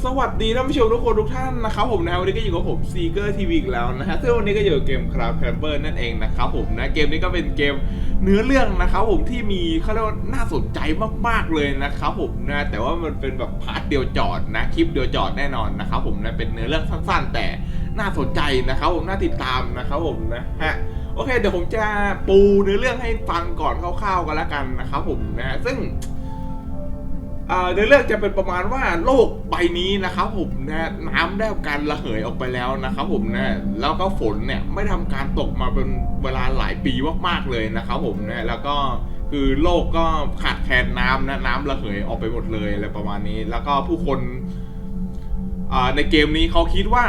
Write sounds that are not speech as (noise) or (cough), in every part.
สวัสดีท่านผู้ชมทุกคนทุกท่านนะครับผมนะวันนี้ก็อยู่กับผมซีเกอร์ทีวีอีกแล้วนะฮะซึ่งวันนี้ก็อยู่กับเกมคราฟแคมเปอร์นั่นเองนะครับผมนะเกมนี้ก็เป็นเกมเนื้อเรื่องนะครับผมที่มีเขาเรียกว่าน่าสนใจมากๆเลยนะครับผมนะแต่ว่ามันเป็นแบบพาร์ทเดียวจอดนะคลิปเดียวจอดแน่นอนนะครับผมนะเป็นเนื้อเรื่องสั้น ๆ แต่น่าสนใจนะครับผมน่าติดตามนะครับผมนะฮะโอเคเดี๋ยวผมจะปูเนื้อเรื่องให้ฟังก่อนคร่าวๆกันแล้วกันนะครับผมนะฮะซึ่ง เนื้อเรื่องจะเป็นประมาณว่าโลกใบนี้นะครับผมนะน้ำได้การระเหยออกไปแล้วนะครับผมนะแล้วก็ฝนเนี่ยไม่ทำการตกมาเป็นเวลาหลายปีมากๆเลยนะครับผมนะแล้วก็คือโลกก็ขาดแคลนน้ำนะน้ำระเหยออกไปหมดเลยอะไรประมาณนี้ แล้วก็ผู้คนในเกมนี้เขาคิดว่า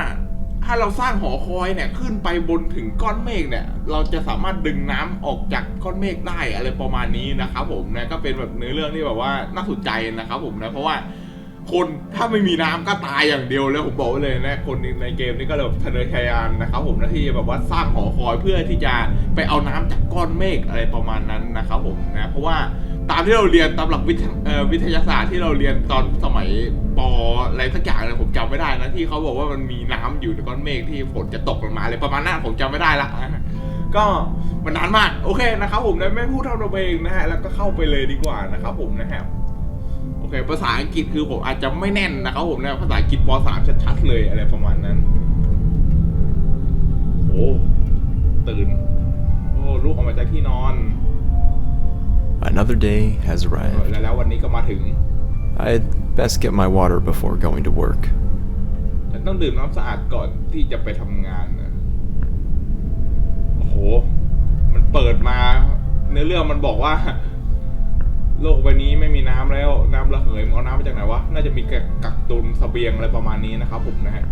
ถ้าเราสร้างหอคอยเนี่ยขึ้นไปบนถึงก้อนเมฆเนี่ย เราจะสามารถดึงน้ำออกจากก้อนเมฆได้อะไรประมาณนี้นะครับผมนะก็เป็นแบบเนื้อเรื่องที่แบบว่าน่าสนใจนะครับผมนะเพราะว่าคนถ้าไม่มีน้ำก็ตายอย่างเดียวเลยผมบอกไว้เลยนะคนในเกมนี้ก็เลยแบบทะเนอทยานนะครับผมนะที่แบบว่าสร้างหอคอยเพื่อที่จะไปเอาน้ำจากก้อนเมฆอะไรประมาณนั้นนะครับผมนะเพราะว่า ตามที่เราเรียนตามหลักวิทยวิทยาศาสตร์ที่เราเรียนตอนสมัยปอะไรสักอย่างเลยผมจำไม่ได้นะที่เขาบอกว่ามันมีน้ำอยู่ในก้อนเมฆที่ฝนจะตกลงมาอะไรประมาณนั้นผมจำไม่ได้ละก็มันนานมากโอเคนะครับผมไม่พูดเท่าตัวเองนะฮะแล้วก็เข้าไปเลยดีกว่านะครับผมนะฮะโอเค ภาษาอังกฤษคือผมอาจจะไม่แน่นนะครับผมนะภาษาอังกฤษป .3 ชัดๆเลยอะไรประมาณนั้นโอ้ตื่น โอ้ลุกออกมาจากที่นอน Another day has เออ arrived. แล้วแล้ววันนี้ก็มาถึง I'd best get my water before going to work. ฉันต้องดื่มน้ำสะอาดก่อนที่จะไปทำงานนะโอ้โห มันเปิดมาเนื้อเรื่องมันบอกว่า โลกใบนี้ไม่มีน้ำแล้ว น้ำระเหยมันเอาน้ำมาจากไหนวะ น่าจะมีกักกักตุนเสบียงอะไรประมาณนี้นะครับผมนะฮะ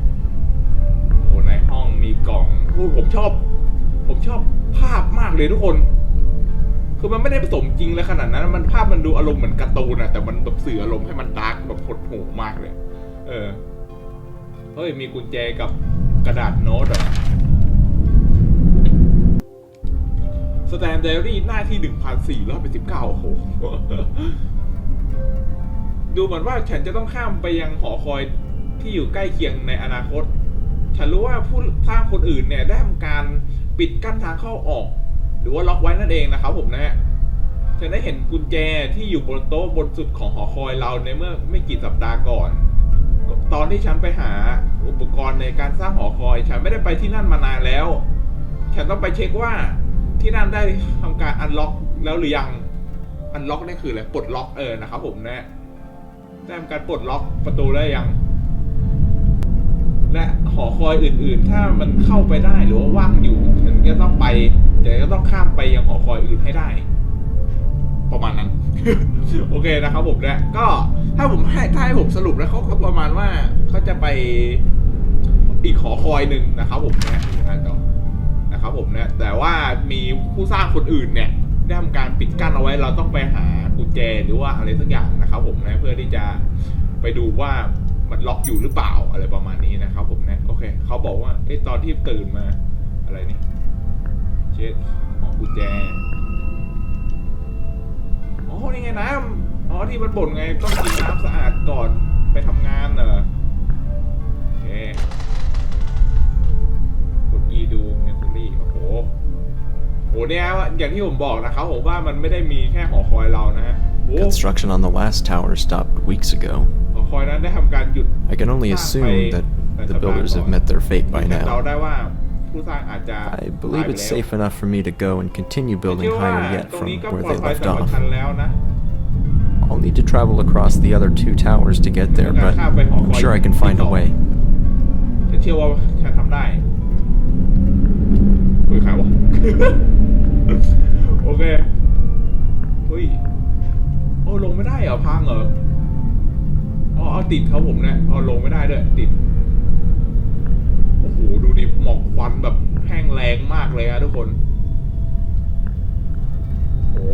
โอ้โหในห้องมีกล่องโอ้ผมชอบ ผมชอบภาพมากเลยทุกคน คือมันไม่ได้ผสมจริงเลยขนาดนั้น มันภาพมันดูอารมณ์เหมือนการ์ตูนอะแต่มันแบบสื่ออารมณ์ให้มันดาร์กแบบหดหูมากเลย เออ เฮ้ย มีกุญแจกับกระดาษโน้ตเหรอสแตนเดอรี่หน้าที่1,489โอ้โห ดูเหมือนว่าฉันจะต้องข้ามไปยังหอคอยที่อยู่ใกล้เคียงในอนาคต ฉันรู้ว่าผู้สร้างคนอื่นเนี่ยได้ทำการปิดกั้นทางเข้าออก หรือว่าล็อกไว้นั่นเองนะครับผมนะฮะฉันได้เห็นกุญแจที่อยู่บนโต๊ะบนสุดของหอคอยเราในเมื่อไม่กี่สัปดาห์ก่อน ตอนที่ฉันไปหาอุปกรณ์ในการสร้างหอคอย ฉันไม่ได้ไปที่นั่นมานานแล้ว ฉันต้องไปเช็คว่าที่นั่นได้ทำการอันล็อกแล้วหรือยัง อันล็อกนี่คืออะไรปลดล็อกเออนะครับผมนะได้ทำการปลดล็อกประตูได้ยัง และหอคอยอื่นๆ ถ้ามันเข้าไปได้หรือว่าว่างอยู่ ฉันก็ต้องไป ฉันก็ต้องข้ามไปยังหอคอยอื่นให้ได้ ประมาณนั้น โอเคนะครับผมนะก็ถ้าผมให้ถ้าให้ผมสรุปแล้วเขาก็ประมาณว่าเขาจะไปอีกหอคอยหนึ่งนะครับผมนะอ่านต่อนะครับผมนะแต่ว่ามีผู้สร้างคนอื่นเนี่ยได้ทำการปิดกั้นเอาไว้เราต้องไปหากุญแจหรือว่าอะไรสักอย่างนะครับผมนะเพื่อที่จะไปดูว่ามันล็อกอยู่หรือเปล่าอะไรประมาณนี้นะครับผมนะโอเคเขาบอกว่าไอ้ตอนที่ตื่นมาอะไรนี่ เช็ดอ๋อกุญแจอ๋อนี่ไงน้ำอ๋อที่มันบ่นไงต้องกินน้ำสะอาดก่อนไปทำงานเหรอโอเคกด E ดูเมนซูรี่โอ้โหโหเนี่ยอย่างที่ผมบอกนะครับผมว่ามันไม่ได้มีแค่หอคอยเรานะฮะโอ้ Construction on the last tower stopped weeks ago. หอคอยนั้นได้ทำการหยุด I can only assume that the builders have met their fate by แ ต่เรา now. ได้ว่าผู้สร้างอาจจะ I believe it's safe enough for me to go and continue ตาย building ไปแล้ว higher เชื่อว่า yet ตรง from นี้ก็ where ปลอด they ภัย left สำหรับ off. ฉันแล้วนะ I'll need to travel across the other two towers to get there, but I'm sure I can find a way. ฉันเชื่อว่าฉันทำได้คุยใครวะ โอเคเฮ้ย โอ้ลงไม่ได้เหรอ พังเหรอ อ๋อเอาติดครับผมเนี่ยเอาลงไม่ได้ด้วย ติด (laughs) โอ้โ หดูดิหมอกควันแบบแห้งแรงมากเลยอะทุกคนโอ้โห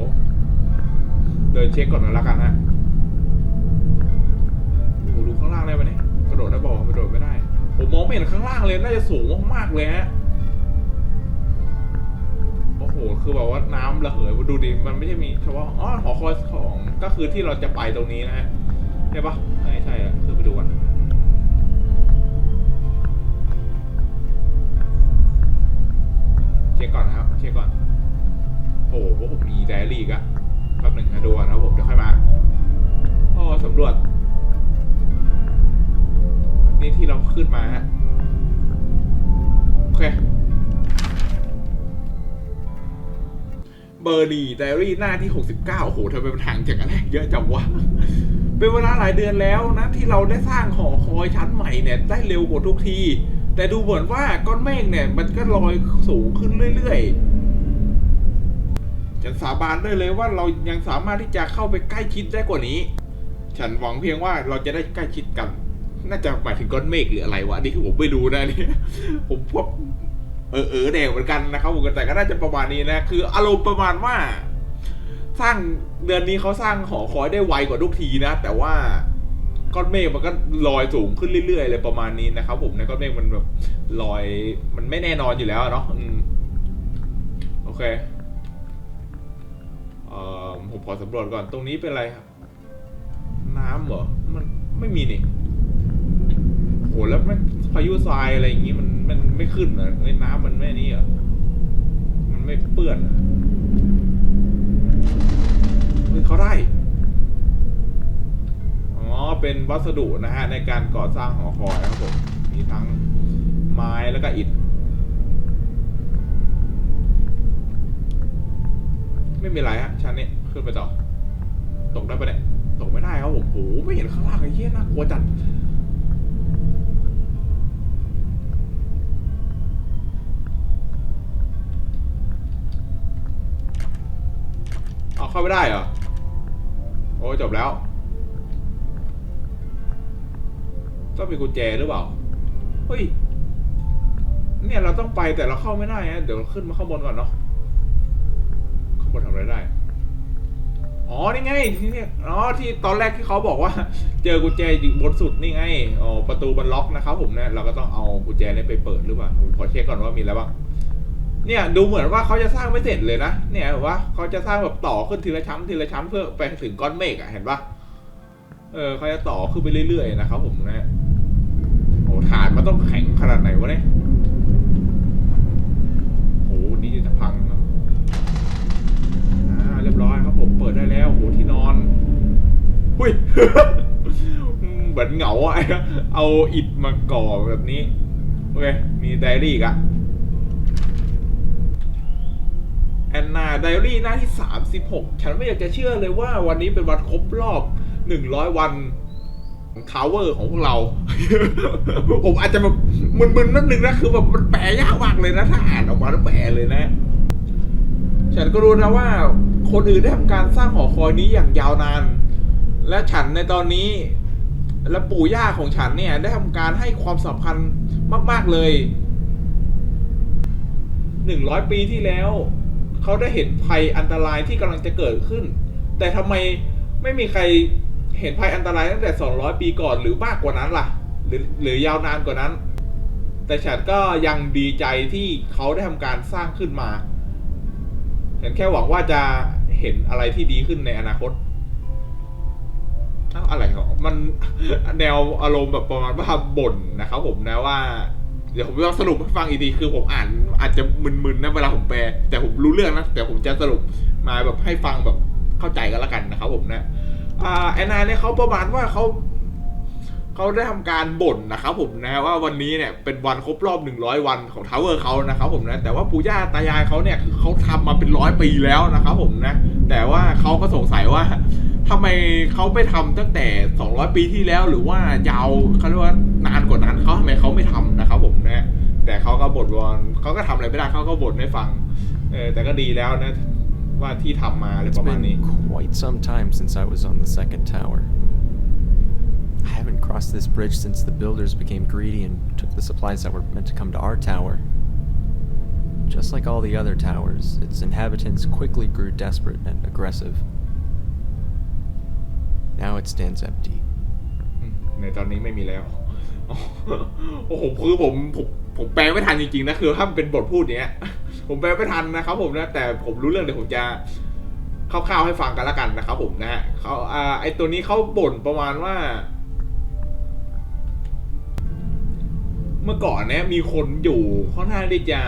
เดินเช็คก่อนนะละกันฮะโอ้โหดูข้างล่างได้ไหมเนี่ยกระโดดได้บอกกระโดดไม่ได้ผมมองไม่เห็นข้างล่างเลยน่าจะสูงมากๆเลยฮะโอ้โหคือแบบว่าน้ำระเหยดูดิมันไม่ใช่มีเฉพาะอ๋อหอคอยของก็คือที่เราจะไปตรงนี้นะฮะใช่ปะใช่ใช่อะ เช็คก่อนนะครับ เช็คก่อน โอ้โหพผมมีไดอารี่ก็ะแป๊บหนึ่งนะดูนะครับผมเดี๋ยวค่อยมาโอ้สำรวจ นี่ที่เราขึ้นมาฮะ โอเค เบอร์ลี่ไดอารี่หน้าที่ 69 โอ้โหทำไมมันห่างจากอะไรเยอะจังวะ เป็นเวลาหลายเดือนแล้วนะ ที่เราได้สร้างหอคอยชั้นใหม่เนี่ย ได้เร็วกว่าทุกที แต่ดูเหมือนว่าก้อนเมฆเนี่ย มันก็ลอยสูงขึ้นเรื่อยๆ ฉันสาบานได้เลยว่าเรายังสามารถที่จะเข้าไปใกล้ชิดได้กว่านี้ ฉันหวังเพียงว่าเราจะได้ใกล้ชิดกัน น่าจะหมายถึงก้อนเมฆหรืออะไรวะอันนี่คือผมไม่รู้นะเนี่ยผมพวกเออเออแดงเหมือนกันนะครับผมแต่ก็น่าจะประมาณนี้นะ คืออารมณ์ประมาณว่า สร้างเดือนนี้เขาสร้างหอคอยได้ไวกว่าทุกทีนะ แต่ว่า ก้อนเมฆมันก็ลอยสูงขึ้นเรื่อยๆเลยประมาณนี้นะครับผมในก้อนเมฆมันแบบลอยมันไม่แน่นอนอยู่แล้วเนาะโอเคเอ่อผมขอสำรวจก่อนตรงนี้เป็นอะไรครับ น้ำเหรอมันไม่มีนี่โหแล้วมันพายุทรายอะไรอย่างงี้มันมันไม่ขึ้นเหรอไอ้น้ำมันไม่นี่เหรอมันไม่เปื้อนเหรอเฮ้ยเขาได้ เป็นวัสดุนะฮะในการก่อสร้างหอคอยครับผมมีทั้งไม้แล้วก็อิฐไม่มีไรฮะชั้นนี้ขึ้นไปต่อ ตกได้ปะเนี่ยตกไม่ได้ครับผมโหไม่เห็นข้างล่างไอ้เหี้ยน่ากลัวจัดเอาเข้าไม่ได้เหรอ โอ้ยจบแล้ว ต้องมีกุญแจหรือเปล่า เฮ้ย เนี่ยเราต้องไปแต่เราเข้าไม่ได้ฮะเดี๋ยวขึ้นมาข้างบนก่อนเนาะ ข้างบนทำอะไรได้ อ๋อ นี่ไงที่เนี่ยอ๋อ ที่ตอนแรกที่เขาบอกว่า เจอกุญแจอยู่บนสุดนี่ไง อ๋อ ประตูมันล็อกนะครับผมเนี่ย เราก็ต้องเอากุญแจนี่ไปเปิดหรือเปล่าผมขอเช็คก่อนว่ามีอะไรบ้าง เนี่ย ดูเหมือนว่าเขาจะสร้างไม่เสร็จเลยนะ เนี่ยแบบว่าเขาจะสร้างแบบต่อขึ้นทีละชั้นทีละชั้นเพื่อไปถึงก้อนเมฆอะเห็นปะเออเขาจะต่อขึ้นไปเรื่อยๆนะครับผมนะ ฐานมันต้องแข็งขนาดไหนวะเนี่ยโหนี่จะพังนะอ่าเรียบร้อยครับผมเปิดได้แล้วโหที่นอนหุ้ยเหมือนเหงาอะเอาอิฐมาก่อแบบนี้ โอเค มีไดอารี่อีกอะแอนนาไดอารี่หน้าที่ 36 ฉันไม่อยากจะเชื่อเลยว่าวันนี้เป็นวันครบรอบ 100 วัน ทาวเวอร์ของพวกเรา ผมอาจจะแบบมึนๆนิดนึงนะ คือแบบมันแปลยากมากเลยนะ ถ้าอ่านออกมาแล้วแปลเลยนะ ฉันก็รู้นะว่า คนอื่นได้ทำการสร้างหอคอยนี้อย่างยาวนาน และฉันในตอนนี้ และปู่ย่าของฉันเนี่ย ได้ทำการให้ความสำคัญมาก ๆเลยหนึ่งร้อยปีที่แล้ว เขาได้เห็นภัยอันตรายที่กำลังจะเกิดขึ้น แต่ทำไมไม่มีใคร เห็นภัยอันตรายตั้งแต่ 200 ปีก่อนหรือมากกว่านั้นล่ะ หรือหรือยาวนานกว่านั้น แต่ฉันก็ยังดีใจที่เขาได้ทำการสร้างขึ้นมาฉันแค่หวังว่าจะเห็นอะไรที่ดีขึ้นในอนาคตเอาอะไรของมันแนวอารมณ์แบบประมาณว่าบ่นนะครับผมนะว่า เดี๋ยวผมจะสรุปให้ฟังอีกทีคือผมอ่านอาจจะมึนๆนะเวลาผมแปล แต่ผมรู้เรื่องนะแต่ผมจะสรุปมาแบบให้ฟังแบบเข้าใจกันแล้วกันนะครับผมนะอ่า แอนนาเนี่ยเขาประมาณว่าเขาเขาได้ทำการบ่นนะครับผมนะว่าวันนี้เนี่ยเป็นวันครบรอบ 100 วันของทาวเวอร์เขานะครับผมนะแต่ว่าปู่ย่าตายายเขาเนี่ยคือเขาทำมาเป็นร้อยปีแล้วนะครับผมนะแต่ว่าเขาก็สงสัยว่าทำไมเขาไม่ทำตั้งแต่ 200 ปีที่แล้วหรือว่ายาวเขาเรียกว่านานกว่านั้นเขาทำไมเขาไม่ทำนะครับผมนะแต่เขาก็บ่นวอนเขาก็ทำอะไรไม่ได้เขาก็บ่นให้ฟังเออแต่ก็ดีแล้วนะ ว่าที่ทำมาอะไร It's ประมาณนี้ been quite some time since I was on the second tower. I haven't crossed this bridge since the builders became greedy and took the supplies that were meant to come to our tower. Just like all the other towers, its inhabitants quickly grew desperate and aggressive. Now it stands empty. อืมในตอนนี้ไม่มีแล้ว (laughs) โอ้โหคือผมผม ผมแปลไม่ทันจริงๆนะคือถ้ามันเป็นบทพูดเนี้ย ผมแปลไม่ทันนะครับผมนะแต่ผมรู้เรื่องเดี๋ยวผมจะคร่าวๆให้ฟังกันละกันนะครับผมนะฮะเขาอ่าไอตัวนี้เขาบ่นประมาณว่า เมื่อก่อนเนี่ยมีคนอยู่ค่อนข้างที่จะ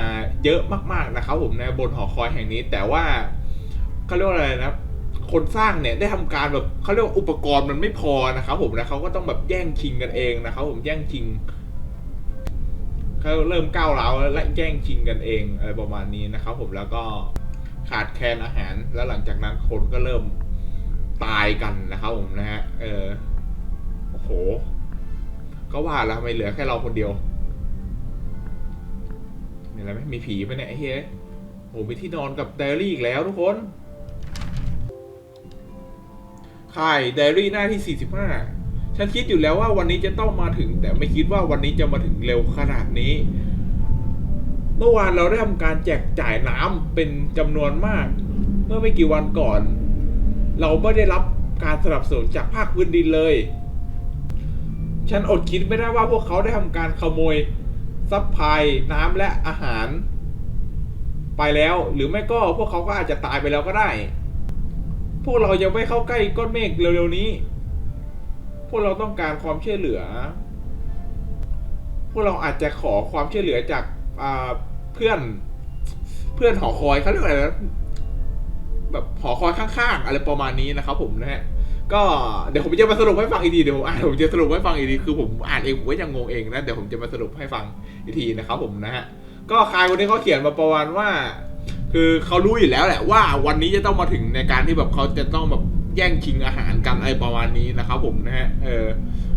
เยอะมากๆนะครับผมนะบนหอคอยแห่งนี้ แต่ว่าเขาเรียกว่าอะไรนะคนสร้างเนี่ยได้ทำการแบบเขาเรียกว่าอุปกรณ์มันไม่พอนะครับผมนะเขาก็ต้องแบบแย่งชิงกันเองนะครับผมแย่งชิง เขาเริ่มก้าวร้าวและแย่งชิงกันเองอะไรประมาณนี้นะครับ ผมแล้วก็ขาดแคลนอาหาร แล้วหลังจากนั้นคนก็เริ่มตายกันนะครับผมนะฮะเออโอ้โห ก็ว่าแล้วทำไมเหลือแค่เราคนเดียวมีอะไรไหมมีผีไปะเนี่ยเฮ้ยโอ้มีที่นอนกับไดอารี่อีกแล้วทุกคนค่ไดอารี่หน้าที่ 45 ฉันคิดอยู่แล้วว่าวันนี้จะต้องมาถึง แต่ไม่คิดว่าวันนี้จะมาถึงเร็วขนาดนี้ เมื่อวานเราได้ทำการแจกจ่ายน้ำเป็นจำนวนมาก เมื่อไม่กี่วันก่อน เราไม่ได้รับการสนับสนุนจากภาคพื้นดินเลย ฉันอดคิดไม่ได้ว่าพวกเขาได้ทำการขโมยซัพพลายน้ำและอาหาร ไปแล้วหรือไม่ก็พวกเขาก็อาจจะตายไปแล้วก็ได้ พวกเรายังไม่เข้าใกล้ก้อนเมฆเร็วๆนี้ พวกเราต้องการความช่วยเหลือ พวกเราอาจจะขอความช่วยเหลือจากเพื่อนเพื่อนหอคอยเขาเรียกอะไรนะแบบหอคอยข้างๆอะไรประมาณนี้นะครับ ผมนะฮะก็เดี๋ยวผมจะมาสรุปให้ฟังอีกทีเดี๋ยวผมอ่านผมจะสรุปให้ฟังอีกทีคือผมอ่านเองผมก็ยังงงเองนะเดี๋ยวผมจะมาสรุปให้ฟังอีกทีนะครับ ผมนะฮะก็คายคนนี้เขาเขียนมาประมาณว่า คือเขารู้อยู่แล้วแหละว่า วันนี้จะต้องมาถึงในการที่แบบเขาจะต้องแบบ แย่งชิงอาหารกันอะไรประมาณนี้นะครับผมนะฮะเออ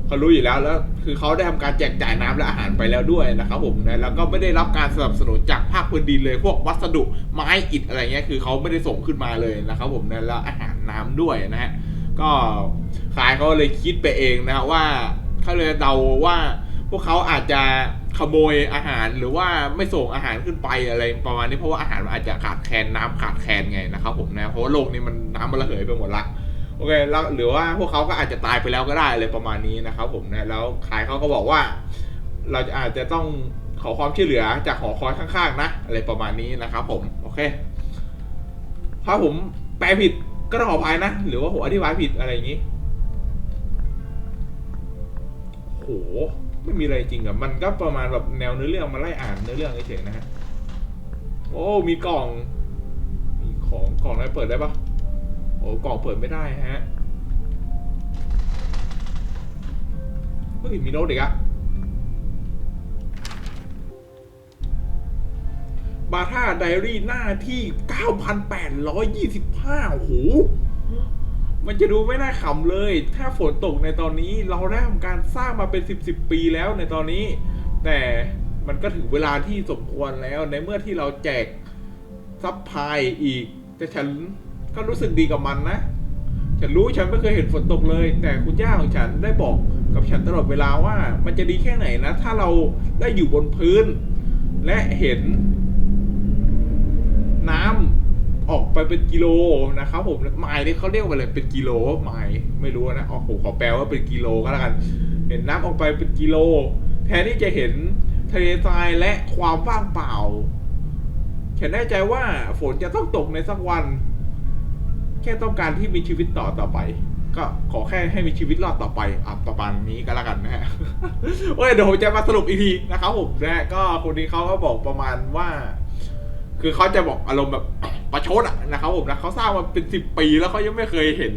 เขารู้อยู่แล้วแล้วคือเขาได้ทำการแจกจ่ายน้ำและอาหารไปแล้วด้วยนะครับผมนะแล้วก็ไม่ได้รับการสนับสนุนจากภาคพื้นดินเลย พวกวัสดุไม้อิฐอะไรเงี้ยคือเขาไม่ได้ส่งขึ้นมาเลยนะครับผมนะแล้วอาหารน้ำด้วยนะฮะก็ขายเขาเลยคิดไปเองนะว่าเขาเลยเดาว่าพวกเขาอาจจะขโมยอาหารหรือว่าไม่ส่งอาหารขึ้นไปอะไรประมาณนี้เพราะว่าอาหารมันอาจจะขาดแคลนน้ำขาดแคลนไงนะครับผมนะเพราะว่าโลกนี้มันน้ำมันระเหยไปหมดละ โอเคแล้วหรือว่าพวกเขาก็อาจจะตายไปแล้วก็ได้อะไรประมาณนี้นะครับผมนะแล้วขายเขาก็บอกว่า เราจะอาจจะต้องขอความช่วยเหลือจากหอคอยข้างๆ นะ อะไรประมาณนี้นะครับผมโอเค ถ้าผมแปลผิดก็ต้องขออภัยนะ หรือว่าผมอธิบายผิดอะไรอย่างนี้โหไม่มีอะไรจริงอะมันก็ประมาณแบบแนวเนื้อเรื่องมาไล่อ่านเนื้อเรื่องเฉยๆนะฮะโอ้มีกล่อง มีของกล่องอะไรเปิดได้ปะ โอ้กล่องเปิดไม่ได้ฮะเฮ้ยมีโน้ตอีกอะบาท่าไดอารี่หน้าที่ 9,825 โอ้โห มันจะดูไม่น่าขำเลย ถ้าฝนตกในตอนนี้เราได้ทำการสร้างมาเป็น 10 10ปีแล้วในตอนนี้ แต่มันก็ถึงเวลาที่สมควรแล้วในเมื่อที่เราแจกซับพลายอีก แต่ฉัน ก็รู้สึกดีกับมันนะ ฉันรู้ฉันไม่เคยเห็นฝนตกเลย แต่คุณย่าของฉันได้บอกกับฉันตลอดเวลาว่า มันจะดีแค่ไหนนะ ถ้าเราได้อยู่บนพื้น และเห็น น้ำออกไปเป็นกิโลนะครับผมไมล์นี่เขาเรียกว่าอะไรเป็นกิโลไมล์ไม่รู้นะออกผมขอแปลว่าเป็นกิโลก็แล้วกัน เห็นน้ำออกไปเป็นกิโล แทนที่จะเห็นทะเลทรายและความว่างเปล่า ฉันแน่ใจว่าฝนจะต้องตกในสักวัน แค่ต้องการที่มีชีวิตต่อต่อไป ก็ขอแค่ให้มีชีวิตรอดต่อไปอะประมาณนี้ก็แล้วกันนะฮะโอ้ยเดี๋ยวผมจะมาสรุปอีกทีนะครับผมนะก็คนนี้เขาก็บอกประมาณว่า คือเขาจะบอกอารมณ์แบบประชดอะนะครับผมนะเขาสร้างมาเป็นสิบปีแล้วเขายังไม่เคยเห็น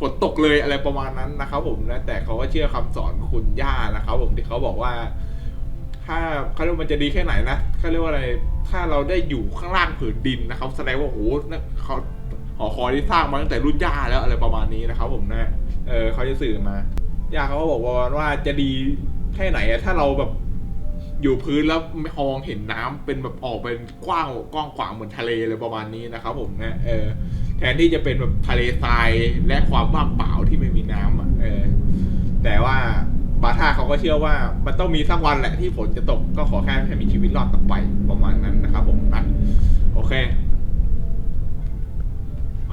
ฝนตกเลยอะไรประมาณนั้นนะครับผมนะแต่เขาก็เชื่อคำสอนคุณย่านะครับผมที่เขาบอกว่า ถ้าเขาเรียกว่ามันจะดีแค่ไหนนะเขาเรียกว่าอะไร ถ้าเราได้อยู่ข้างล่างผืนดินนะครับแสดงว่าโอ้โหเขา หอคอยที่สร้างมาตั้งแต่รุ่นย่าแล้วอะไรประมาณนี้นะครับผมนะเออเขาจะสื่อมาย่าเขาก็บอกว่าว่าจะดีแค่ไหนถ้าเราแบบอยู่พื้นแล้วมองเห็นน้ำเป็นแบบออกเป็นกว้างกว้างขวางเหมือนทะเลเลยประมาณนี้นะครับผมนะเออแทนที่จะเป็นแบบทะเลทรายและความว่างเปล่าที่ไม่มีน้ำอะเออแต่ว่าบาท่าเขาก็เชื่อว่ามันต้องมีสักวันแหละที่ฝนจะตกก็ขอแค่ให้มีชีวิตรอดต่อไปประมาณนั้นนะครับผมนะโอเค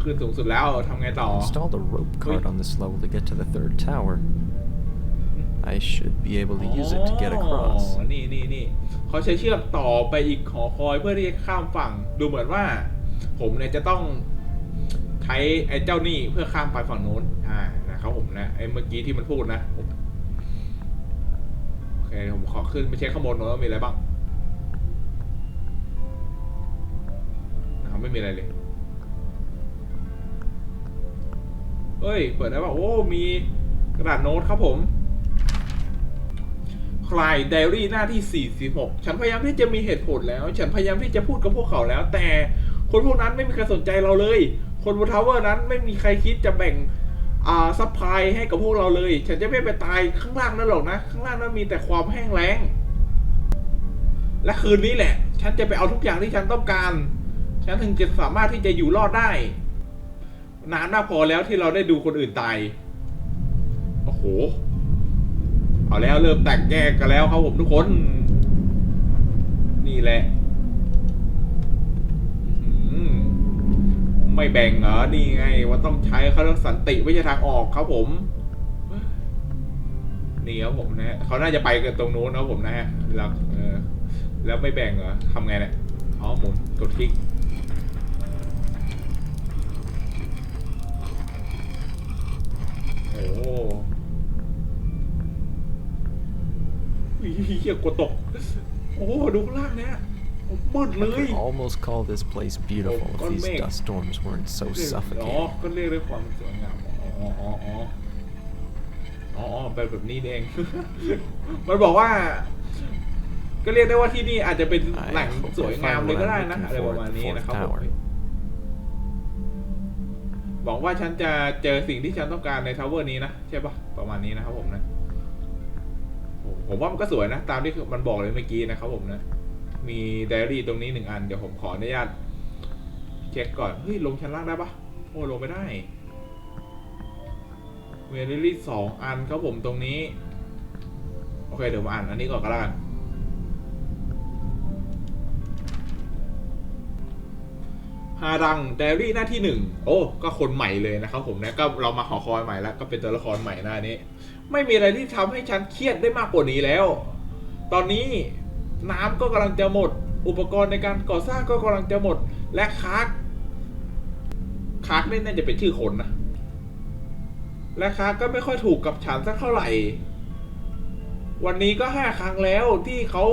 ขึ้นสูงสุดแล้วทำไงต่อ Installed a rope cart on this level to get to the third tower. I should be able to use it to get อ๋ across. อนี่นี่นี่เขาใช้เชือกต่อไปอีกหอคอยเพื่อที่จะข้ามฝั่ง ดูเหมือนว่า ผมเนี่ยจะต้องใช้ไอ้เจ้านี่เพื่อข้ามไปฝั่งโน้น อ่า นะครับผมนะ ไอ้เมื่อกี้ที่มันพูดนะผมโอเค ผมขอขึ้นไปเช็คข้างบนหน่อยว่ามีอะไรบ้างนะครับไม่มีอะไรเลย เฮ้ย เปิดได้ป่ะโอ้ มีกระดาษโน้ตครับผม คลายไดอารี่หน้าที่ 46 ฉันพยายามที่จะมีเหตุผลแล้ว ฉันพยายามที่จะพูดกับพวกเขาแล้ว แต่คนพวกนั้นไม่มีใครสนใจเราเลย คนบนทาวเวอร์นั้นไม่มีใครคิดจะแบ่งอ่าซัพพลายให้กับพวกเราเลย ฉันจะไม่ไปตายข้างล่างนั่นหรอกนะ ข้างล่างนั้นมีแต่ความแห้งแล้ง และคืนนี้แหละ ฉันจะไปเอาทุกอย่างที่ฉันต้องการ ฉันถึงจะสามารถที่จะอยู่รอดได้ นานมากพอแล้วที่เราได้ดูคนอื่นตาย โอ้โห เอาแล้วเริ่มแตกแยกกันแล้วครับผมทุกคน นี่แหละ ไม่แบ่งเหรอ นี่ไง ว่าต้องใช้เขาเรียกสันติไม่ใช่ทางออกครับผม นี่ครับผมนะฮะเขาน่าจะไปกันตรงนู้นนะครับผมนะฮะ แล้วแล้วไม่แบ่งเหรอทำไงเนี่ย อ๋อหมุนกดคลิก เฮียกดตก โอ้โหดูข้างล่างเนี่ยมืดเล I ย could almost call this place beautiful Oh, if these Conmake. dust storms weren't so อ๋อ suffocating. ก็เรียกด้วยความสวยงามอ๋ออ๋ออ๋ออ๋ออ๋อแบบแบบนี้นี่เอง มันบอกว่า ก็เรียกได้ว่าที่นี่อาจจะเป็นแหล่งสวยงามเลยก็ได้นะอะไรประมาณนี้นะครับผม บอกว่าฉันจะเจอสิ่งที่ฉันต้องการในทาวเวอร์นี้นะ ใช่ปะประมาณนี้นะครับผมนะ ผมว่ามันก็สวยนะ ตามที่มันบอกเลยเมื่อกี้นะครับผมนะ มีไดอารี่ตรงนี้หนึ่งอัน เดี๋ยวผมขออนุญาตเช็คก่อน เฮ้ย ลงชั้นล่างได้ปะโอ้ลงไม่ได้เวลิลี่สองอันครับผมตรงนี้ โอเค เดี๋ยวมาอ่านอันนี้ก่อนก็แล้วกัน ฮารังไดอารี่หน้าที่หนึ่งโอ้ก็คนใหม่เลยนะครับผมนะก็เรามาหอคอยใหม่แล้วก็เป็นตัวละครใหม่หน้านี้ ไม่มีอะไรที่ทำให้ฉันเครียดได้มากกว่านี้แล้ว ตอนนี้น้ำก็กำลังจะหมด อุปกรณ์ในการก่อสร้างก็กำลังจะหมด และคาร์กคาร์กนี่น่าจะเป็นชื่อคนนะและคาร์กก็ไม่ค่อยถูกกับฉันสักเท่าไหร่ วันนี้ก็ห้าครั้งแล้วที่เขา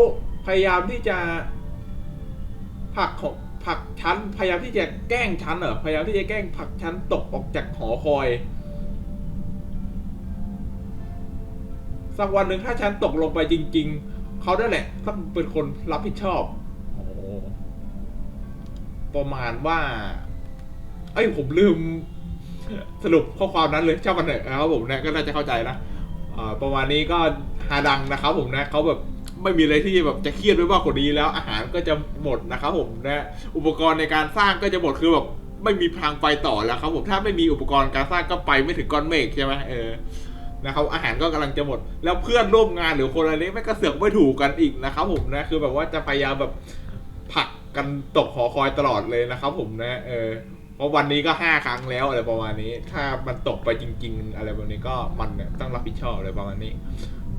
พยายามที่จะผักของ ผักชั้นพยายามที่จะแกล้งชั้นเหรอพยายามที่จะแกล้งผักชั้นตกออกจากหอคอย สักวันหนึ่งถ้าฉันตกลงไปจริง ๆเขาได้แหละต้องเป็นคนรับผิดชอบอประมาณว่า เอ้ยผมลืม สรุปข้อความนั้นเลยเจ้ากันเถอะนะครับผมนะก็น่าจะเข้าใจนะประมาณนี้ก็ฮาดังนะครับผมนะเขาแบบ ไม่มีอะไรที่แบบจะเครียดไปมากกว่านี้แล้ว อาหารก็จะหมดนะครับผมนะอุปกรณ์ในการสร้างก็จะหมดคือแบบไม่มีทางไปต่อแล้วครับผมถ้าไม่มีอุปกรณ์การสร้างก็ไปไม่ถึงก้อนเมฆใช่ไหมเออนะครับอาหารก็กำลังจะหมด แล้วเพื่อนร่วมงานหรือคนอะไรนี้ไม่กระเสือกไม่ถูกกันอีกนะครับผมนะคือแบบว่าจะพยายามแบบผลักกันตกหอคอยตลอดเลยนะครับผมนะเออเพราะวันนี้ก็ห้าครั้งแล้วอะไรประมาณนี้ ถ้ามันตกไปจริง ๆ อะไรแบบนี้ก็มันเนี่ยต้องรับผิดชอบอะไรประมาณนี้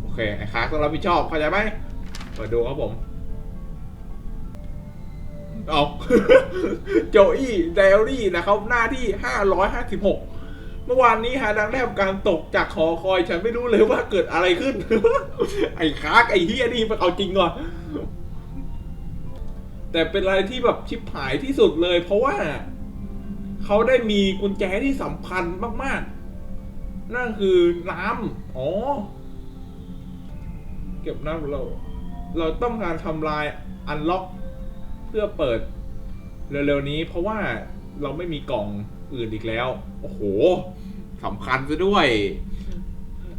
โอเคไอ้ค้าต้องรับผิดชอบเข้าใจไหม เปิดดูครับผม เอา โจอี้ไดอารี่นะครับ หน้าที่ห้าร้อยห้าสิบหกเมื่อวานนี้ฮาดังได้ทำการตกจากหอคอย ฉันไม่รู้เลยว่าเกิดอะไรขึ้น ไอ้คากไอ้เฮียนี่มันเอาจริงก่อนแต่เป็นอะไรที่แบบชิบหายที่สุดเลย เพราะว่าเขาได้มีกุญแจที่สำคัญมาก ๆ นั่นคือน้ำอ๋อ เก็บน้ำเรา เราต้องการทำลายอันล็อกเพื่อเปิดเร็วๆนี้ เพราะว่าเราไม่มีกล่องอื่นอีกแล้ว โอ้โหสำคัญซะด้วย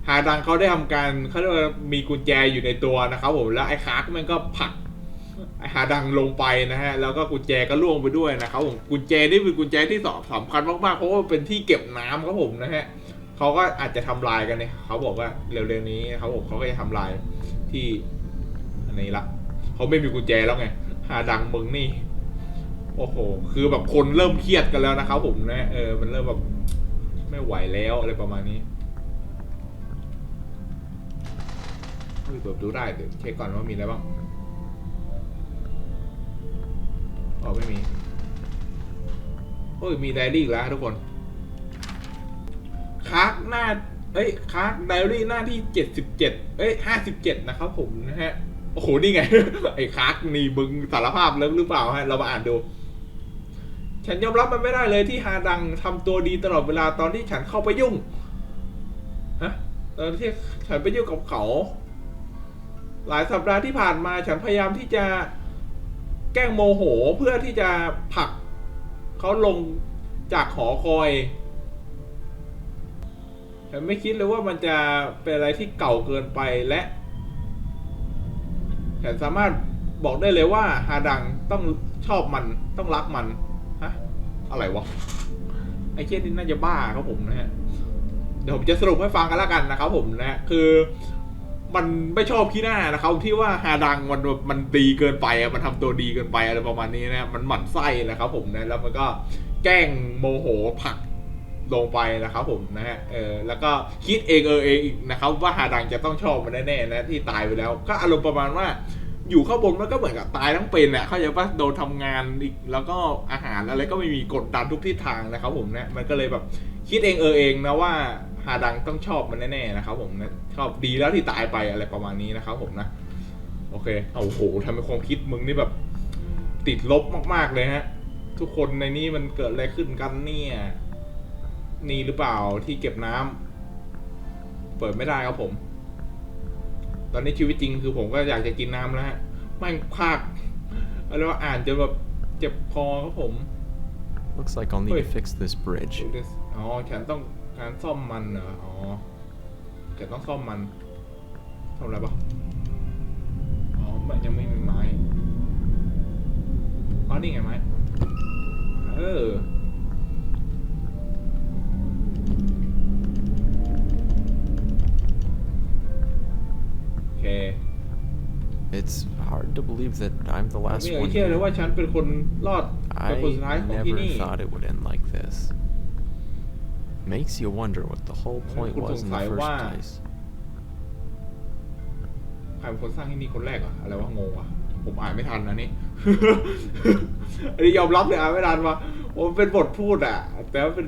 ฮาดังเขาได้ทำการเขาเรียกว่ามีกุญแจอยู่ในตัวนะครับผมแล้วไอ้คาร์กมันก็ผลักไอ้ฮาดังลงไปนะฮะ แล้วก็กุญแจก็ล่วงไปด้วยนะครับผมกุญแจนี่เป็นกุญแจที่สสำคัญมากๆเพราะว่าเป็นที่เก็บน้ำครับผมนะฮะเขาก็อาจจะทำลายกันเนี่ยเขาบอกว่าเร็วๆนี้ครับผมเขาก็จะทำลายที่ นนี้ละเขาไม่มีกุญแจแล้วไงฮาดังมึงนี่ โอ้โห คือแบบคนเริ่มเครียดกันแล้วนะครับผมนะ เออ มันเริ่มแบบไม่ไหวแล้วอะไรประมาณนี้เฮ้ยเปิดดูได้เดี๋ยวเช็คก่อนว่ามีอะไรบ้าง อ๋อไม่มีโอ้ยมีไดอารี่แล้วทุกคนคาร์กหน้า เอ้ยคาร์กไดอารี่หน้าที่เจ็ดสิบเจ็ดเอ้ยห้าสิบเจ็ดนะครับผมนะฮะ โอ้โห นี่ไง ไอ้คาร์กนี่มึงสารภาพแล้วหรือเปล่าฮะ เรามาอ่านดู ฉันยอมรับมันไม่ได้เลยที่ฮาดังทำตัวดีตลอดเวลาตอนที่ฉันเข้าไปยุ่ง ฮะ ตอนที่ฉันไปยุ่งกับเขา หลายสัปดาห์ที่ผ่านมาฉันพยายามที่จะแกล้งโมโหเพื่อที่จะผลักเขาลงจากหอคอยฉันไม่คิดเลยว่ามันจะเป็นอะไรที่เก่าเกินไปและ ฉันสามารถบอกได้เลยว่าฮาดังต้องชอบมันต้องรักมันฮะอะไรวะไอ้เช่นนี่น่าจะบ้าครับผมนะฮะเดี๋ยวผมจะสรุปให้ฟังกันล้วกันนะครับผมนะฮะคือ มันไม่ชอบขี้หน้านะครับ ที่ว่าฮาดังมันแบบมันดีเกินไปอะมันทำตัวดีเกินไปอะไรประมาณนี้นะมันหมั่นไส้นะครับผมนะแล้วมันก็แกล้งโมโหผัก ลงไปนะครับผมนะฮะเออแล้วก็คิดเองเออเองอีกนะครับว่าฮาดังจะต้องชอบมันแน่ๆนะที่ตายไปแล้ว ก็อารมณ์ประมาณว่าอยู่ข้างบนมันก็เหมือนกับตายทั้งเป็นแหละเข้าใจปะโดนทำงานอีกแล้วก็อาหารอะไรก็ไม่มีกดดันทุกทิศทางนะครับผมนะมันก็เลยแบบคิดเองเออเองนะว่าฮาดังต้องชอบมันแน่ๆนะครับผมนะชอบดีแล้วที่ตายไปอะไรประมาณนี้นะครับผมนะโอเคเอาโอ้โหทำให้ความคิดมึงนี่แบบ ติดลบมากๆเลยฮะ ทุกคนในนี้มันเกิดอะไรขึ้นกันเนี่ย นี่หรือเปล่าที่เก็บน้ำเปิดไม่ได้ครับผม ตอนนี้ชีวิตจริงคือผมก็อยากจะกินน้ำแล้วฮะแม่งภาคอะไรว่าอ่านจนแบบเจ็บคอครับผม Looks like I'll need to Wait. fix this bridge. อ๋อฉันต้องการซ่อมมันเหรออ๋อฉันต้องซ่อมมันทำอะไรปะอ๋อมันยังไม่มีไม้อ๋อนี่ไงไม้เออ เค It's hard to believe that I'm the ไม่ last อยาก one เชื่อเลย here. ว่าฉันเป็นคนรอดเป็น I คนสุดท้ายของที่ never นี่ thought it would end like this. Makes you wonder what the whole point คุณ was in สงสั the ย first ว่า place. ใครเป็นคนสร้างที่นี่คนแรกเหรอะอะไรวะงงวะผมอ่านไม่ทันนะนี่ อันนี้ยอมรับเลยอ่านไม่ทันว่าผมเป็นบทพูดอะแต่ว่าเป็น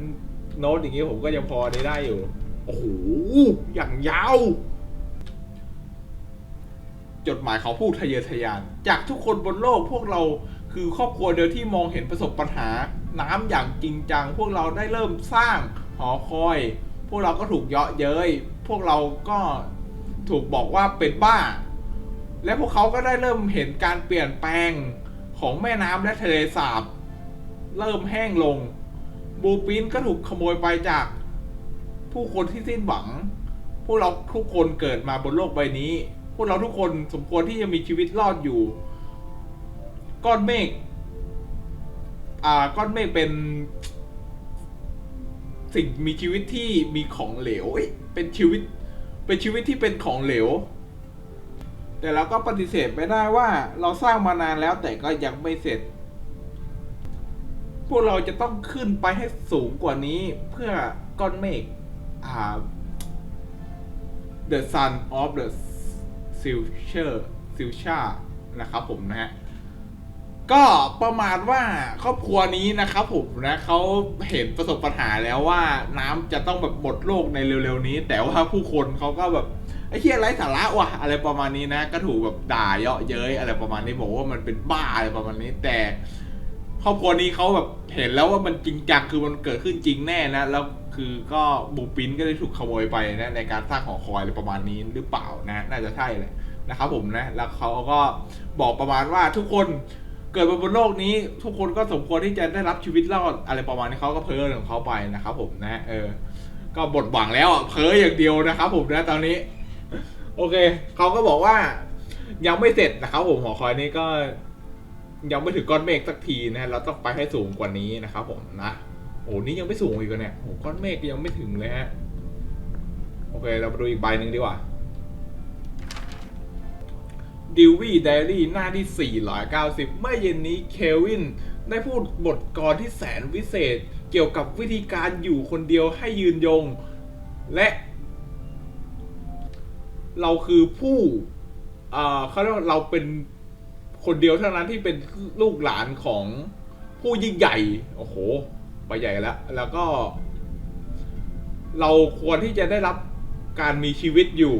โน้ตอย่างงี้ผมก็ยังพอได้ได้อยู่ โอ้โหอย่างยาว จดหมายเขาพูดทะเยอทะยาน จากทุกคนบนโลกพวกเราคือครอบครัวเดียวที่มองเห็นประสบปัญหา น้ำอย่างจริงจัง พวกเราได้เริ่มสร้างหอคอย พวกเราก็ถูกเยาะเย้ยพวกเราก็ถูกบอกว่าเป็นบ้า และพวกเขาก็ได้เริ่มเห็นการเปลี่ยนแปลงของแม่น้ำและทะเลสาบ เริ่มแห้งลง บูปินก็ถูกขโมยไปจาก ผู้คนที่สิ้นหวัง พวกเราทุกคนเกิดมาบนโลกใบนี้ พวกเราทุกคนสมควรที่จะมีชีวิตรอดอยู่ ก้อนเมฆอ่าก้อนเมฆเป็น สิ่งมีชีวิตที่มีของเหลวเป็นชีวิต เป็นชีวิตที่เป็นของเหลว แต่เราก็ปฏิเสธไม่ได้ว่าเราสร้างมานานแล้วแต่ก็ยังไม่เสร็จ พวกเราจะต้องขึ้นไปให้สูงกว่านี้เพื่อก้อนเมฆอ่า The Sun of the ิลเชอร์ซิลชานะครับผมนะฮะก็ประมาณว่าครอบครัวนี้นะครับผมนะเขาเห็นประสบปัญหาแล้วว่าน้ำจะต้องแบบหมดโลกในเร็วๆนี้ แต่ว่าผู้คนเขาก็แบบไอ้เฮียไร้สาระว่ะอะไรประมาณนี้นะ ก็ถูกแบบด่าเยาะเย้ยอะไรประมาณนี้บอกว่ามันเป็นบ้าอะไรประมาณนี้ แต่ ครอบครัวนี้เขาแบบเห็นแล้วว่ามันจริงจังคือมันเกิดขึ้นจริงแน่นะ แล้วคือก็บูปินก็ได้ถูกขโมยไปนะในการสร้างหอคอยอะไรประมาณนี้หรือเปล่านะ น่าจะใช่เลยนะครับผมนะ แล้วเขาก็บอกประมาณว่าทุกคนเกิดมาบนโลกนี้ ทุกคนก็สมควรที่จะได้รับชีวิตรอดอะไรประมาณนี้เขาก็เพ้อของเขาไปนะครับผมนะเออ ก็บทหวังแล้วเพ้ออย่างเดียวนะครับผมนะตอนนี้ โอเคเขาก็บอกว่ายังไม่เสร็จนะครับผมหอคอยนี้ก็ ยังไม่ถึงก้อนเมฆสักทีนะเราต้องไปให้สูงกว่านี้นะครับผมนะโอ้นี่ยังไม่สูงอีกเหรอเนี่ยโอ้ก้อนเมฆยังไม่ถึงเลยฮะโอเค เรามาดูอีกใบหนึ่งดีกว่าดิววี่ไดรี่หน้าที่ 490 เมื่อเย็นนี้เควินได้พูดบทกรที่แสนวิเศษ เกี่ยวกับวิธีการอยู่คนเดียวให้ยืนยง และ เราคือผู้อ่าเขาเรียกว่าเราเป็น คนเดียวเท่านั้นที่เป็นลูกหลานของผู้ยิ่งใหญ่ โอ้โหไปใหญ่แล้ว แล้วก็ เราควรที่จะได้รับการมีชีวิตอยู่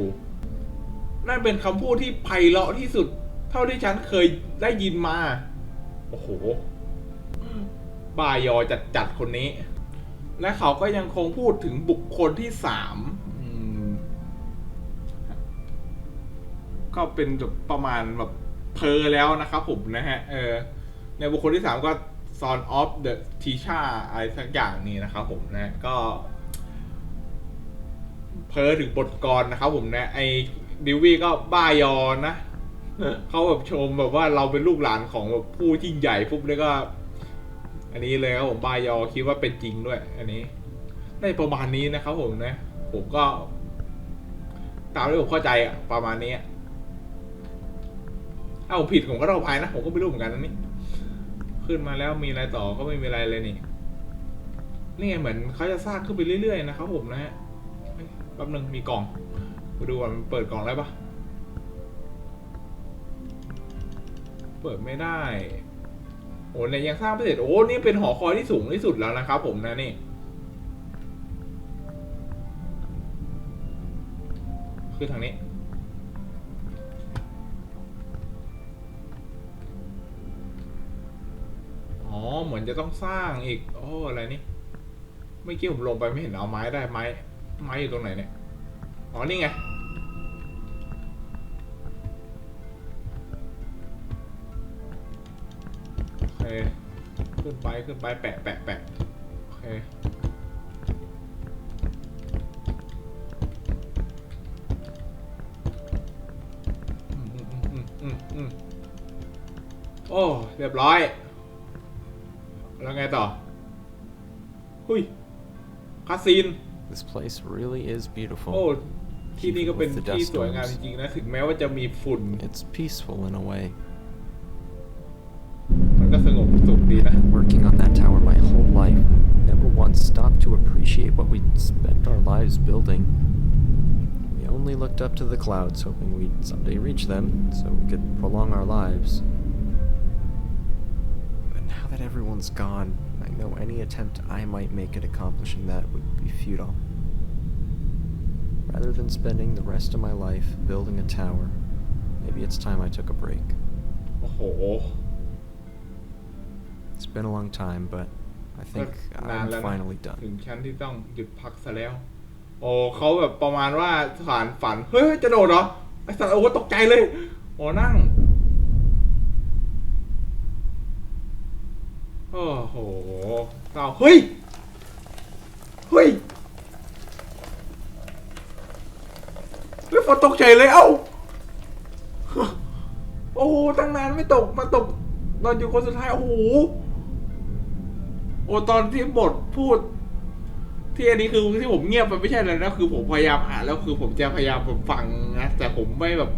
นั่นเป็นคำพูดที่ไพเราะที่สุด เท่าที่ฉันเคยได้ยินมา โอ้โหบายอจัดจัดๆคนนี้ และเขาก็ยังคงพูดถึงบุคคลที่สามอืมก็เป็นแบบประมาณแบบ เพอแล้วนะครับผมนะฮะเออในบุคคลที่สามก็ Son of the Tisha อะไรสักอย่างนี้นะครับผมนะก็ เพอถึงบทกรนะครับผมนะ ไอดิวี่ก็บ้ายอนะเขาแบบชมแบบว่าเราเป็นลูกหลานของแบบผู้ยิ่ใหญ่ปุ๊บแล้วก็ อันนี้เลยครับผมบายอคิดว่าเป็นจริงด้วย อันนี้ได้ประมาณนี้นะครับผมนะ ผมก็ ตามที่ผมเข้าใจอะประมาณนี้ อ้าผมผิดผมก็ต้อภัยนะ ผมก็ไม่รู้เหมือนกันนะนี่ ขึ้นมาแล้วมีอะไรต่อก็ไม่มีอะไรเลยนี่ นี่ไงเหมือนเขาจะสร้างขึ้นไปเรื่อยๆนะครับผมนะฮะแป๊บนึงมีกล่องไปดูว่ามันเปิดกล่องได้ปะเปิดไม่ได้ โอ้เนี่ยยังสร้างไม่เสร็จ โอ้ นี่เป็นหอคอยที่สูงที่สุดแล้วนะครับผมนะนี่ คือทางนี้ เหมือนจะต้องสร้างอีก โอ้อะไรนี่เมื่อกี้ผมลงไปไม่เห็นเอาไม้ได้ไม้ ไม้อยู่ตรงไหนเนี่ย อ๋อ นี่ไง โอเค ขึ้นไปขึ้นไปแปะแปะแปะโอเคอืมอืมอืมอืมอืมโอ้ เรียบร้อย ไงต่อ หุยคาซีน This place really is โอ้ beautiful. ที่นี่ก็เป็น With the ที่ dust สวยงามจ storms. ริงๆนะ ถึงแม้ว่าจะมีฝุ่น It's peaceful in a way. มันก็สงบสุขดีนะ Working on that tower my whole life, never once stopped to appreciate what we'd spent our lives building. We only looked up to the clouds, hoping we'd someday reach them so we could prolong our lives. that everyone's gone, I know any attempt I might make at accomplishing that would be futile. Rather than spending the rest of my life building a tower, maybe it's time I took a break. โอ้โห It's been a long time, but I ก็ think นาน I'm แล้วนะ finally done. ถึงชั้นที่ต้องหยุดพักซะแล้ว โอ้เขาแบบประมาณว่าสารฝัน เฮ้ย จะโดดเหรอ ไอสัตว์โอ้ตกใจเลย โอ้นั่ง อ้โหเร้าเฮ้ย เฮ้ย เฮ้ยฝนตกใจเลยเอ้า โอ้โห ตั้งนานไม่ตก มาตก ตอนอยู่คนสุดท้าย โอ้โห โอ้ตอนที่บทพูด ที่อันนี้คือที่ผมเงียบไปไม่ใช่เลยนะ คือผมพยายามอ่านแล้วคือผมจะพยายามผมฟังนะ แต่ผมไม่แบบ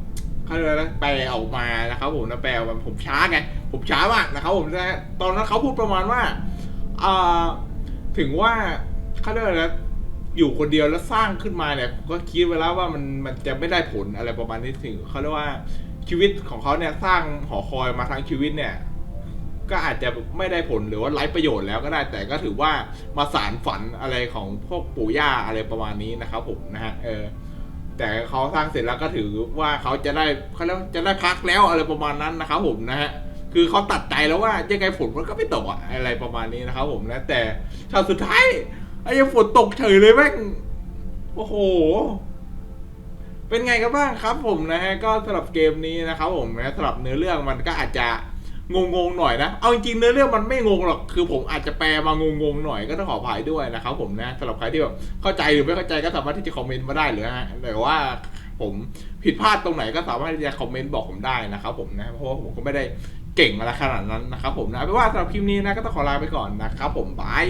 เขาเรียกอะไรนะแปลออกมานะครับผมนะแปลออกมาผมช้าไง ผมช้ามากนะครับผมนะตอนนั้นเขาพูดประมาณว่าอ่าถึงว่าเขาเรียกอะไรอยู่คนเดียวแล้วสร้างขึ้นมาเนี่ยผมก็คิดไว้แล้วว่ามันมันจะไม่ได้ผลอะไรประมาณนี้ถึงเขาเรียกว่าชีวิตของเขาเนี่ยสร้างหอคอยมาทั้งชีวิตเนี่ย ก็อาจจะไม่ได้ผลหรือว่าไร้ประโยชน์แล้วก็ได้แต่ก็ถือว่ามาสารฝันอะไรของพวกปู่ย่าอะไรประมาณนี้นะครับผมนะฮะเออแต่เขาสร้างเสร็จแล้วก็ถือว่าเขาจะได้เขาเรียกว่าจะได้พักแล้วอะไรประมาณนั้นนะครับผมนะฮะ คือเขาตัดใจแล้วว่ายังไงฝนมันก็ไม่ตกอะอะไรประมาณนี้นะครับผมนะแต่ฉากสุดท้ายไอ้ยังฝนตกเฉยเลยแม่งโอ้โห เป็นไงกันบ้างครับ ผมนะฮะก็สำหรับเกมนี้นะครับผมนะสำหรับเนื้อเรื่องมันก็อาจจะงงๆหน่อยนะ เอาจริงๆเนื้อเรื่องมันไม่งงหรอกคือผมอาจจะแปลมางงๆหน่อยก็ต้องขออภัยด้วยนะครับผมนะสำหรับใครที่แบบเข้าใจหรือไม่เข้าใจก็สามารถที่จะคอมเมนต์มาได้เลยฮะแต่ว่าผมผิดพลาดตรงไหนก็สามารถที่จะคอมเมนต์บอกผมได้นะครับผมนะเพราะว่าผมก็ไม่ได้ เก่งอะไรขนาดนั้นนะครับผมนะไม่ว่าสำหรับคลิปนี้นะก็ต้องขอลาไปก่อนนะครับผมบาย